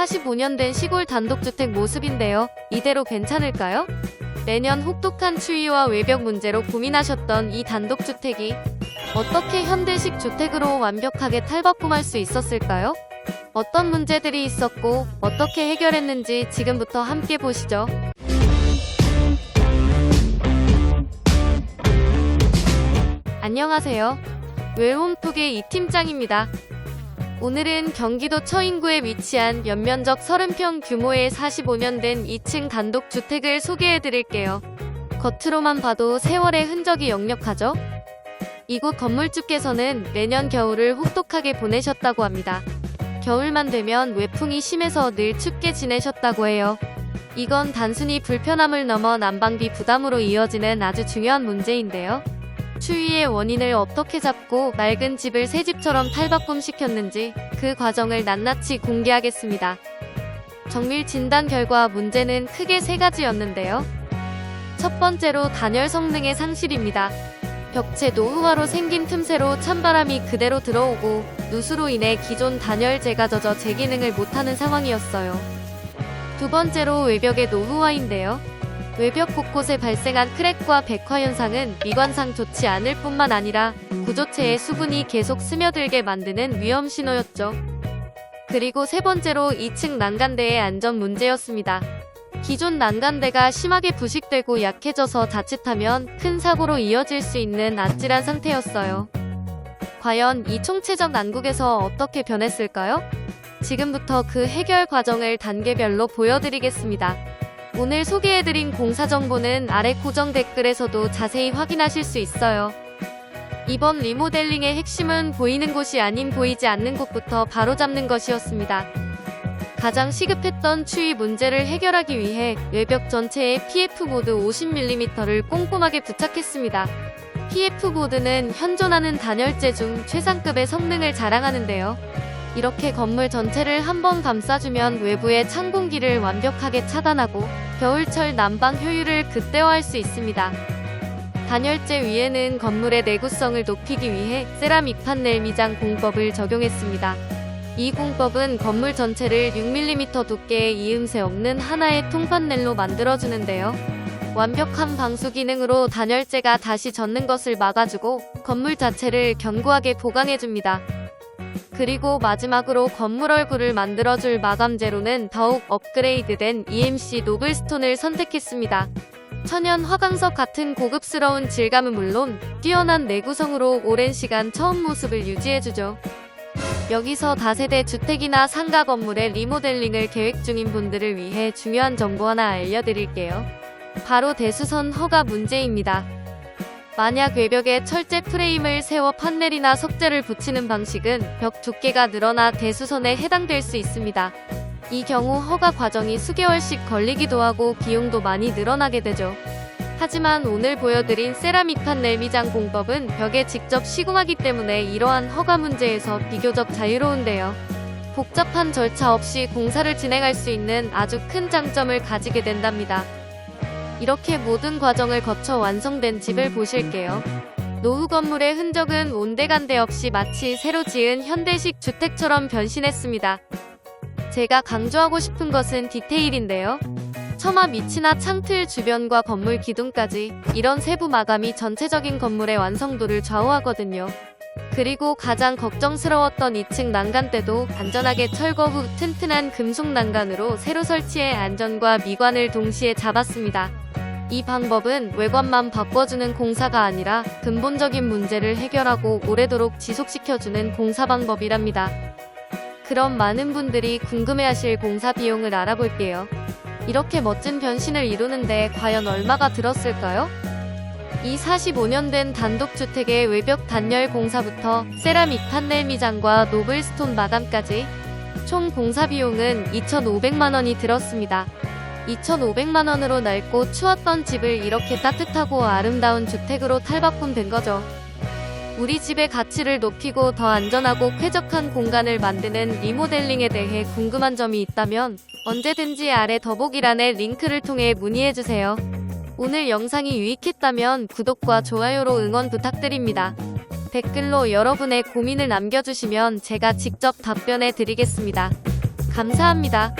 45년 된 시골 단독주택 모습인데요. 이대로 괜찮을까요? 매년 혹독한 추위와 외벽 문제로 고민하셨던 이 단독주택이 어떻게 현대식 주택으로 완벽하게 탈바꿈할 수 있었을까요? 어떤 문제들이 있었고 어떻게 해결했는지 지금부터 함께 보시죠. 안녕하세요. 웰홈톡의 이 팀장입니다. 오늘은 경기도 처인구에 위치한 연면적 30평 규모의 45년 된 2층 단독 주택을 소개해 드릴게요. 겉으로만 봐도 세월의 흔적이 역력하죠? 이곳 건물주께서는 매년 겨울을 혹독하게 보내셨다고 합니다. 겨울만 되면 외풍이 심해서 늘 춥게 지내셨다고 해요. 이건 단순히 불편함을 넘어 난방비 부담으로 이어지는 아주 중요한 문제인데요. 추위의 원인을 어떻게 잡고 맑은 집을 새 집처럼 탈바꿈 시켰는지 그 과정을 낱낱이 공개하겠습니다. 정밀 진단 결과 문제는 크게 세 가지였는데요. 첫 번째로 단열 성능의 상실입니다. 벽체 노후화로 생긴 틈새로 찬바람이 그대로 들어오고 누수로 인해 기존 단열재가 젖어 재기능을 못하는 상황이었어요. 두 번째로 외벽의 노후화인데요. 외벽 곳곳에 발생한 크랙과 백화 현상은 미관상 좋지 않을 뿐만 아니라 구조체에 수분이 계속 스며들게 만드는 위험 신호였죠. 그리고 세 번째로 2층 난간대의 안전 문제였습니다. 기존 난간대가 심하게 부식되고 약해져서 자칫하면 큰 사고로 이어질 수 있는 아찔한 상태였어요. 과연 이 총체적 난국에서 어떻게 변했을까요? 지금부터 그 해결 과정을 단계별로 보여드리겠습니다. 오늘 소개해드린 공사 정보는 아래 고정 댓글에서도 자세히 확인하실 수 있어요. 이번 리모델링의 핵심은 보이는 곳이 아닌 보이지 않는 곳부터 바로잡는 것이었습니다. 가장 시급했던 추위 문제를 해결하기 위해 외벽 전체에 PF보드 50mm를 꼼꼼하게 부착했습니다. PF보드는 현존하는 단열재 중 최상급의 성능을 자랑하는데요. 이렇게 건물 전체를 한번 감싸주면 외부의 찬 공기를 완벽하게 차단하고 겨울철 난방 효율을 극대화할 수 있습니다. 단열재 위에는 건물의 내구성을 높이기 위해 세라믹 판넬 미장 공법을 적용했습니다. 이 공법은 건물 전체를 6mm 두께의 이음새 없는 하나의 통판넬로 만들어주는데요. 완벽한 방수 기능으로 단열재가 다시 젖는 것을 막아주고 건물 자체를 견고하게 보강해줍니다. 그리고 마지막으로 건물 얼굴을 만들어줄 마감재로는 더욱 업그레이드된 EMC 노블스톤을 선택했습니다. 천연 화강석 같은 고급스러운 질감은 물론 뛰어난 내구성으로 오랜 시간 처음 모습을 유지해주죠. 여기서 다세대 주택이나 상가 건물의 리모델링을 계획 중인 분들을 위해 중요한 정보 하나 알려드릴게요. 바로 대수선 허가 문제입니다. 만약 외벽에 철제 프레임을 세워 판넬이나 석재를 붙이는 방식은 벽 두께가 늘어나 대수선에 해당될 수 있습니다. 이 경우 허가 과정이 수개월씩 걸리기도 하고 비용도 많이 늘어나게 되죠. 하지만 오늘 보여드린 세라믹 판넬 미장 공법은 벽에 직접 시공하기 때문에 이러한 허가 문제에서 비교적 자유로운데요. 복잡한 절차 없이 공사를 진행할 수 있는 아주 큰 장점을 가지게 된답니다. 이렇게 모든 과정을 거쳐 완성된 집을 보실게요. 노후 건물의 흔적은 온데간데 없이 마치 새로 지은 현대식 주택처럼 변신했습니다. 제가 강조하고 싶은 것은 디테일인데요. 처마 밑이나 창틀 주변과 건물 기둥까지 이런 세부 마감이 전체적인 건물의 완성도를 좌우하거든요. 그리고 가장 걱정스러웠던 2층 난간대도 안전하게 철거 후 튼튼한 금속 난간으로 새로 설치해 안전과 미관을 동시에 잡았습니다. 이 방법은 외관만 바꿔주는 공사가 아니라 근본적인 문제를 해결하고 오래도록 지속시켜주는 공사 방법이랍니다. 그럼 많은 분들이 궁금해하실 공사 비용을 알아볼게요. 이렇게 멋진 변신을 이루는데 과연 얼마가 들었을까요? 이 45년 된 단독주택의 외벽 단열 공사부터 세라믹 판넬 미장과 노블스톤 마감까지 총 공사 비용은 2,500만 원이 들었습니다. 2,500만 원으로 낡고 추웠던 집을 이렇게 따뜻하고 아름다운 주택으로 탈바꿈 된 거죠. 우리 집의 가치를 높이고 더 안전하고 쾌적한 공간을 만드는 리모델링에 대해 궁금한 점이 있다면 언제든지 아래 더보기란의 링크를 통해 문의해주세요. 오늘 영상이 유익했다면 구독과 좋아요로 응원 부탁드립니다. 댓글로 여러분의 고민을 남겨주시면 제가 직접 답변해 드리겠습니다. 감사합니다.